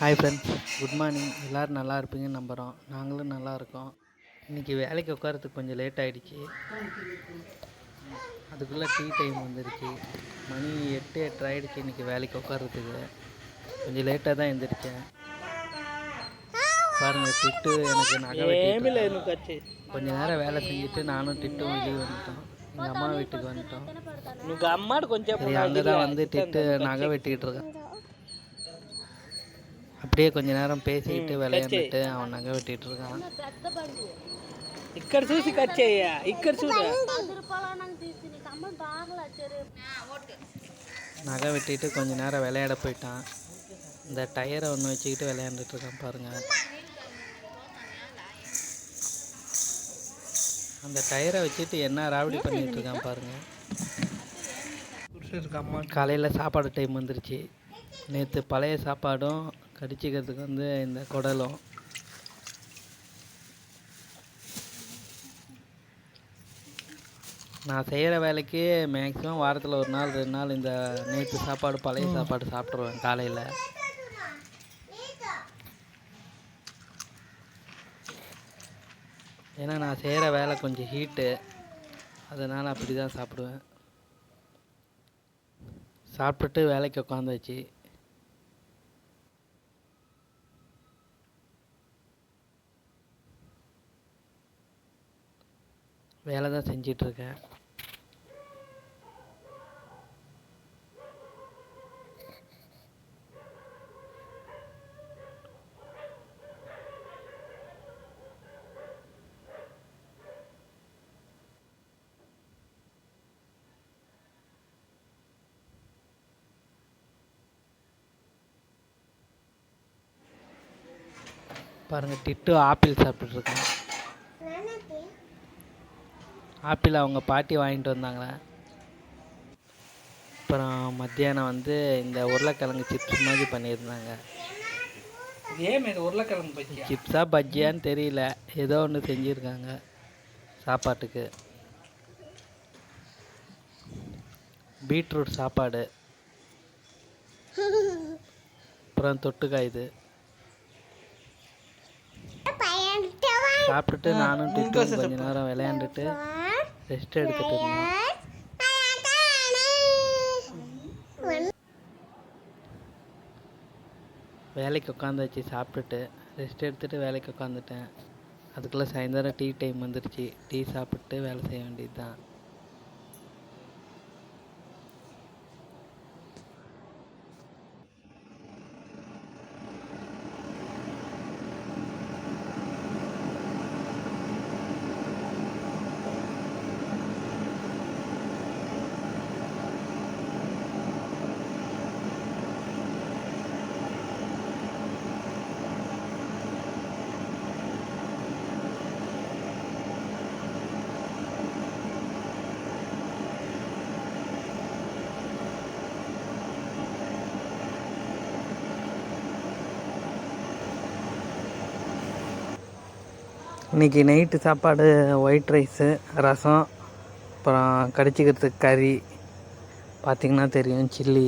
Hi friends good morning எல்லோரும் நல்லா இருப்பீங்கன்னு நம்புகிறோம் நாங்களும் நல்லா இருக்கோம். இன்றைக்கி வேலைக்கு உட்காரத்துக்கு கொஞ்சம் லேட் ஆகிடுச்சு அதுக்குள்ளே டீ டைம் வந்துருச்சு. மணி எட்டு எட்டு ஆகிடுச்சு இன்றைக்கி வேலைக்கு உட்காரத்துக்கு கொஞ்சம் லேட்டாக தான் எழுந்திருக்கேன் பாருங்கள் திட்டு எனக்கு நகை கொஞ்சம் நேரம் வேலை செஞ்சுட்டு நானும் திட்டும் வெளியே வந்துட்டோம். எங்கள் அம்மா வீட்டுக்கு வந்துட்டோம். அங்கே தான் வந்து திட்டு நகை வெட்டிக்கிட்டு இருக்கேன் அப்படியே கொஞ்ச நேரம் பேசிக்கிட்டு விளையாண்டுட்டு அவன் நகை வெட்டிட்டு இருக்கான் ఇక్కడ చూసి కట్ చేయ ఇక్కడ చూడు நகை வெட்டிட்டு கொஞ்ச நேரம் விளையாட போயிட்டான் இந்த டயரை ஒன்று வச்சுக்கிட்டு விளையாண்டுட்டு இருக்கான் பாருங்க அந்த டயரை வச்சுட்டு என்ன ராவடி பண்ணிட்டு இருக்கான் பாருங்க காலையில் சாப்பாடு டைம் வந்துருச்சு நேற்று பழைய சாப்பாடும் கடிச்சிக்கிறதுக்கு வந்து இந்த குடலும். நான் செய்கிற வேலைக்கு மேக்ஸிமம் வாரத்தில் ஒரு நாள் ரெண்டு நாள் இந்த நேற்று சாப்பாடு பழைய சாப்பாடு சாப்பிட்ருவேன் காலையில். ஏன்னா நான் செய்கிற வேலை கொஞ்சம் ஹீட்டு அதனால் அப்படி தான் சாப்பிடுவேன். சாப்பிட்டுட்டு வேலைக்கு உட்காந்தாச்சு வேலை தான் செஞ்சிட்ருக்கேன். பாருங்கள் டிட்டு ஆப்பிள் சாப்பிட்டுருக்கேன் ஆப்பிள் அவங்க பாட்டி வாங்கிட்டு வந்தாங்களே அப்புறம் மத்தியானம் வந்து இந்த உருளைக்கிழங்கு சிப்ஸ் மாதிரி பண்ணியிருந்தாங்க. ஏன் உருளைக்கிழங்கு பஜ்ஜி சிப்ஸா பஜ்ஜியான்னு தெரியல. ஏதோ ஒன்று செஞ்சுருக்காங்க சாப்பாட்டுக்கு. பீட்ரூட் சாப்பாடு. அப்புறம் தொட்டுக்காய் இது. சாப்பிட்டுட்டு நானும் டிட்டும் கொஞ்ச நேரம் விளையாண்டுட்டு ரெஸ்ட் எடுத்துட்டு இருந்தோம் வேலைக்கு உட்காந்தாச்சு சாப்பிட்டுட்டு ரெஸ்ட் எடுத்துட்டு வேலைக்கு உட்காந்துட்டேன் அதுக்குள்ளே சாயந்தரம் டீ டைம் வந்துருச்சு டீ சாப்பிட்டு வேலை செய்ய வேண்டியது தான் இன்றைக்கி நைட்டு சாப்பாடு ஒயிட் ரைஸு ரசம் அப்புறம் கடிச்சிக்கிறதுக்கு கறி பார்த்திங்கன்னா தெரியும் சில்லி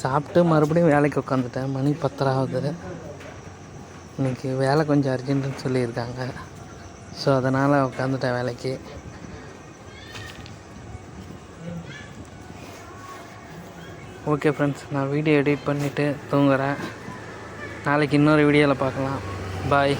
சாப்பிட்டு மறுபடியும் வேலைக்கு உட்காந்துட்டேன் மணி பத்தரை ஆகுது. இன்றைக்கி வேலை கொஞ்சம் அர்ஜென்ட்டுன்னு சொல்லியிருக்காங்க. ஸோ அதனால் உட்காந்துட்டேன் வேலைக்கு. ஓகே ஃப்ரெண்ட்ஸ் நான் வீடியோ எடிட் பண்ணிவிட்டு தூங்குறேன். நாளைக்கு இன்னொரு வீடியோவில் பார்க்கலாம். பாய்